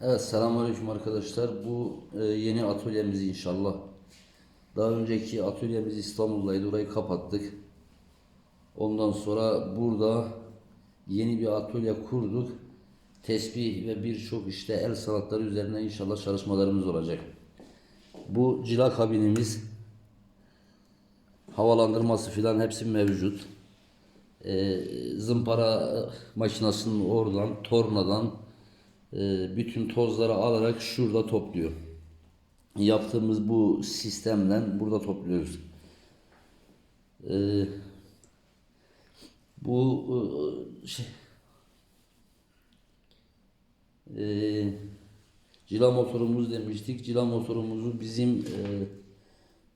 Evet selamünaleyküm arkadaşlar. Bu e, yeni atölyemiz inşallah. Daha önceki atölyemiz İstanbul'daydı. Orayı kapattık. Ondan sonra burada yeni bir atölye kurduk. Tesbih ve birçok işte el sanatları üzerine inşallah çalışmalarımız olacak. Bu cila kabinimiz havalandırması filan hepsi mevcut. E, zımpara makinesinin oradan, tornadan bütün tozları alarak şurada topluyor. Yaptığımız bu sistemden burada topluyoruz. E, bu e, şey e, cila motorumuz demiştik. Cila motorumuzu bizim e,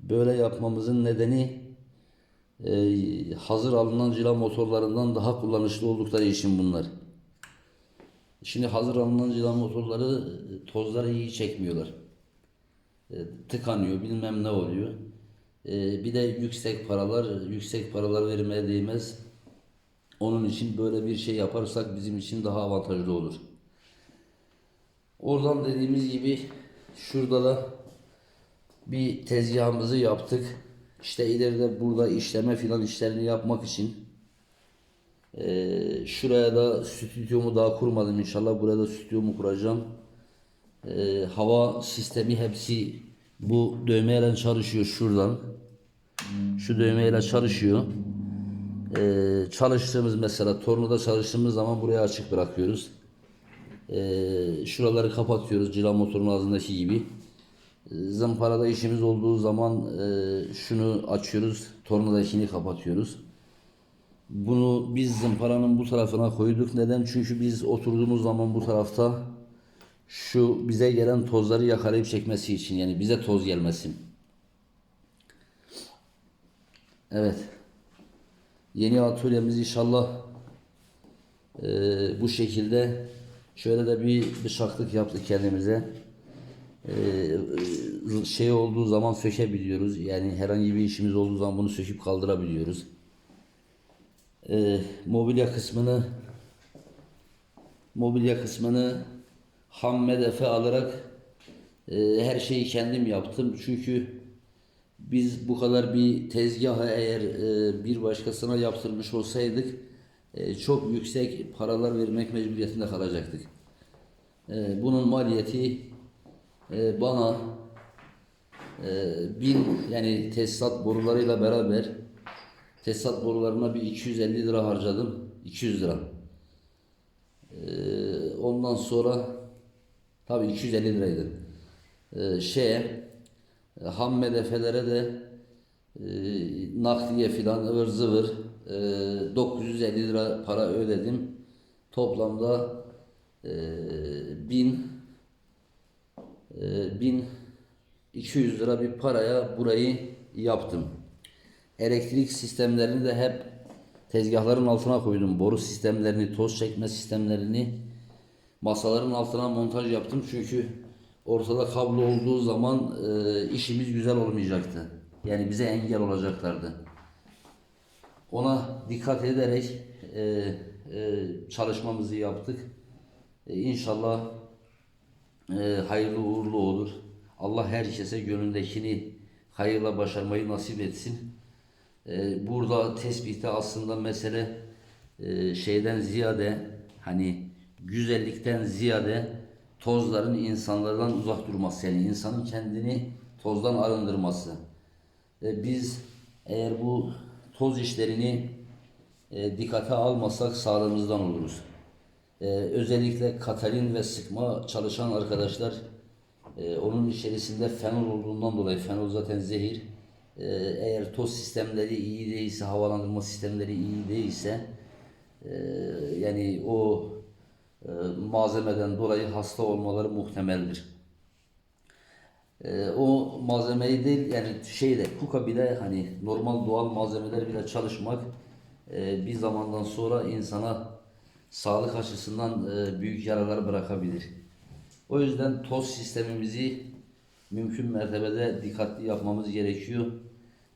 böyle yapmamızın nedeni e, hazır alınan cila motorlarından daha kullanışlı oldukları için bunlar. Şimdi hazır alınan cila motorları e, tozları iyi çekmiyorlar. E, tıkanıyor bilmem ne oluyor. E, bir de yüksek paralar, yüksek paralar vermeye değmez. Onun için böyle bir şey yaparsak bizim için daha avantajlı olur. Oradan dediğimiz gibi şurada da bir tezgahımızı yaptık. İşte ileride burada işleme filan işlerini yapmak için ee, şuraya da stüdyomu daha kurmadım inşallah. Buraya da stüdyomu kuracağım. Ee, hava sistemi hepsi bu dövmeyle çalışıyor şuradan. Şu dövmeyle çalışıyor. Ee, çalıştığımız mesela tornada çalıştığımız zaman buraya açık bırakıyoruz. Ee, şuraları kapatıyoruz cila motorun ağzındaki gibi. Zımparada işimiz olduğu zaman e, şunu açıyoruz, tornadakini kapatıyoruz. Bunu biz zımparanın bu tarafına koyduk. Neden? Çünkü biz oturduğumuz zaman bu tarafta şu bize gelen tozları yakalayıp çekmesi için yani bize toz gelmesin. Evet. Yeni atölyemiz inşallah e, bu şekilde şöyle de bir bıçaklık yaptık kendimize. E, şey olduğu zaman sökebiliyoruz. Yani herhangi bir işimiz olduğu zaman bunu söküp kaldırabiliyoruz e, mobilya kısmını mobilya kısmını ham medefe alarak e, her şeyi kendim yaptım. Çünkü biz bu kadar bir tezgahı eğer e, bir başkasına yaptırmış olsaydık e, çok yüksek paralar vermek mecburiyetinde kalacaktık. E, bunun maliyeti e, bana e, bin yani tesisat borularıyla beraber tesisat borularına bir 250 lira harcadım. 200 lira. Ee, ondan sonra tabi 250 liraydı. Ee, şeye ham medefelere de e, nakliye filan ıvır zıvır e, 950 lira para ödedim. Toplamda e, 1000 e, 1200 lira bir paraya burayı yaptım. Elektrik sistemlerini de hep tezgahların altına koydum. Boru sistemlerini, toz çekme sistemlerini masaların altına montaj yaptım. Çünkü ortada kablo olduğu zaman e, işimiz güzel olmayacaktı. Yani bize engel olacaklardı. Ona dikkat ederek e, e, çalışmamızı yaptık. E, inşallah e, hayırlı uğurlu olur. Allah herkese gönlündekini hayırla başarmayı nasip etsin. Ee, burada tespihte aslında mesele e, şeyden ziyade hani güzellikten ziyade tozların insanlardan uzak durması yani insanın kendini tozdan arındırması. E, biz eğer bu toz işlerini e, dikkate almasak sağlığımızdan oluruz. E, özellikle katalin ve sıkma çalışan arkadaşlar e, onun içerisinde fenol olduğundan dolayı fenol zaten zehir eğer toz sistemleri iyi değilse, havalandırma sistemleri iyi değilse e, yani o e, malzemeden dolayı hasta olmaları muhtemeldir. E, o malzemeyi değil yani şeyde kuka bile hani normal doğal malzemeler bile çalışmak bir zamandan sonra insana sağlık açısından büyük yaralar bırakabilir. O yüzden toz sistemimizi mümkün mertebede dikkatli yapmamız gerekiyor.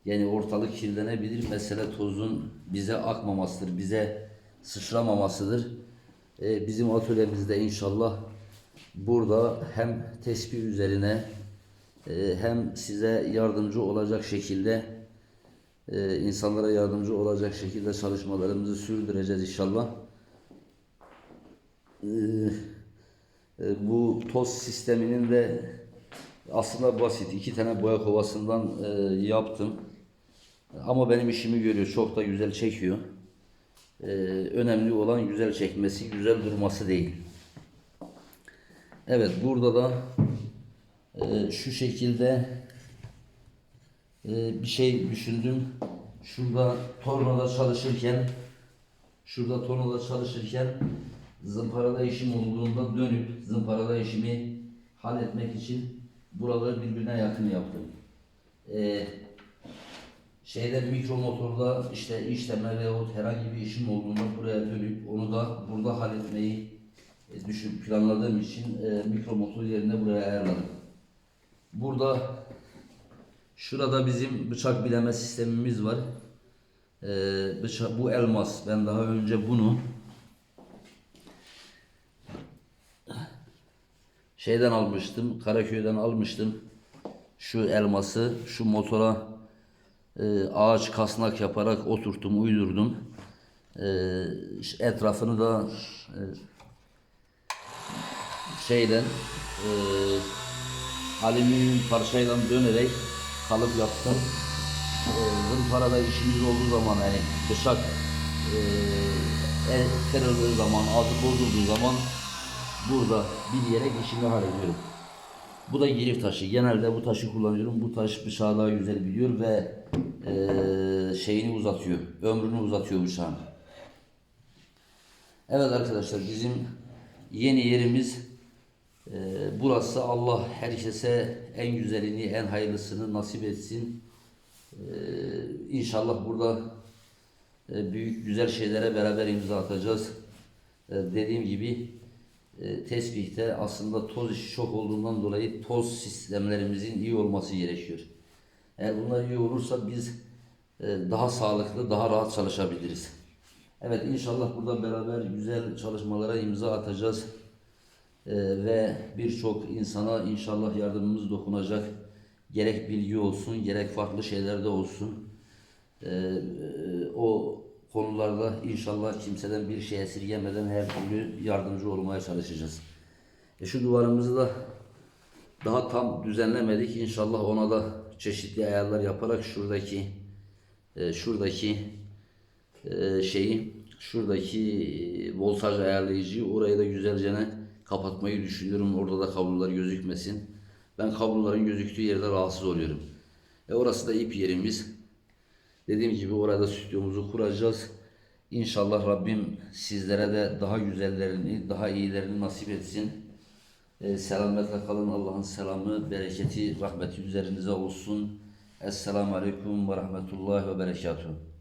Yani ortalık kirlenebilir. Mesele tozun bize akmamasıdır, bize sıçramamasıdır. Ee, bizim atölyemizde inşallah burada hem tespih üzerine e, hem size yardımcı olacak şekilde e, insanlara yardımcı olacak şekilde çalışmalarımızı sürdüreceğiz inşallah. E, e, bu toz sisteminin de aslında basit. iki tane boya kovasından e, yaptım. Ama benim işimi görüyor. Çok da güzel çekiyor. E, önemli olan güzel çekmesi, güzel durması değil. Evet burada da e, şu şekilde e, bir şey düşündüm. Şurada tornada çalışırken şurada tornada çalışırken zımparada işim olduğunda dönüp zımparada işimi halletmek için buraları birbirine yakın yaptım. E, şeyde mikro motorda işte işleme veyahut herhangi bir işim olduğunda buraya dönüp onu da burada halletmeyi e, düşün planladığım için e, mikro motor yerine buraya ayarladım. Burada şurada bizim bıçak bileme sistemimiz var. E, bıçak, bu elmas. Ben daha önce bunu şeyden almıştım. Karaköy'den almıştım. Şu elması şu motora e, ağaç kasnak yaparak oturttum, uydurdum. E, etrafını da e, şeyden e, alüminyum parçayla dönerek kalıp yaptım. E, zımparada işimiz olduğu zaman yani bıçak e, kırıldığı zaman, ağzı bozulduğu zaman burada bileyerek işimi hallediyorum. Bu da girif taşı. Genelde bu taşı kullanıyorum. Bu taş bıçağı daha güzel biliyor ve e, şeyini uzatıyor. Ömrünü uzatıyor bıçağın. Evet arkadaşlar bizim yeni yerimiz e, burası. Allah herkese en güzelini, en hayırlısını nasip etsin. E, inşallah burada e, büyük güzel şeylere beraber imza atacağız. E, dediğim gibi e, tesbihte aslında toz işi çok olduğundan dolayı toz sistemlerimizin iyi olması gerekiyor. Eğer bunlar iyi olursa biz e, daha sağlıklı, daha rahat çalışabiliriz. Evet inşallah burada beraber güzel çalışmalara imza atacağız. E, ve birçok insana inşallah yardımımız dokunacak. Gerek bilgi olsun, gerek farklı şeylerde olsun. E, o konularda inşallah kimseden bir şey esirgemeden her türlü yardımcı olmaya çalışacağız. E şu duvarımızı da daha tam düzenlemedik. İnşallah ona da çeşitli ayarlar yaparak şuradaki e, şuradaki e, şeyi şuradaki e, voltaj ayarlayıcıyı orayı da güzelce kapatmayı düşünüyorum. Orada da kablolar gözükmesin. Ben kabloların gözüktüğü yerde rahatsız oluyorum. E orası da ip yerimiz. Dediğim gibi orada stüdyomuzu kuracağız. İnşallah Rabbim sizlere de daha güzellerini, daha iyilerini nasip etsin. Ee, selametle kalın. Allah'ın selamı, bereketi, rahmeti üzerinize olsun. Esselamu Aleyküm ve Rahmetullahi ve Berekatuhu.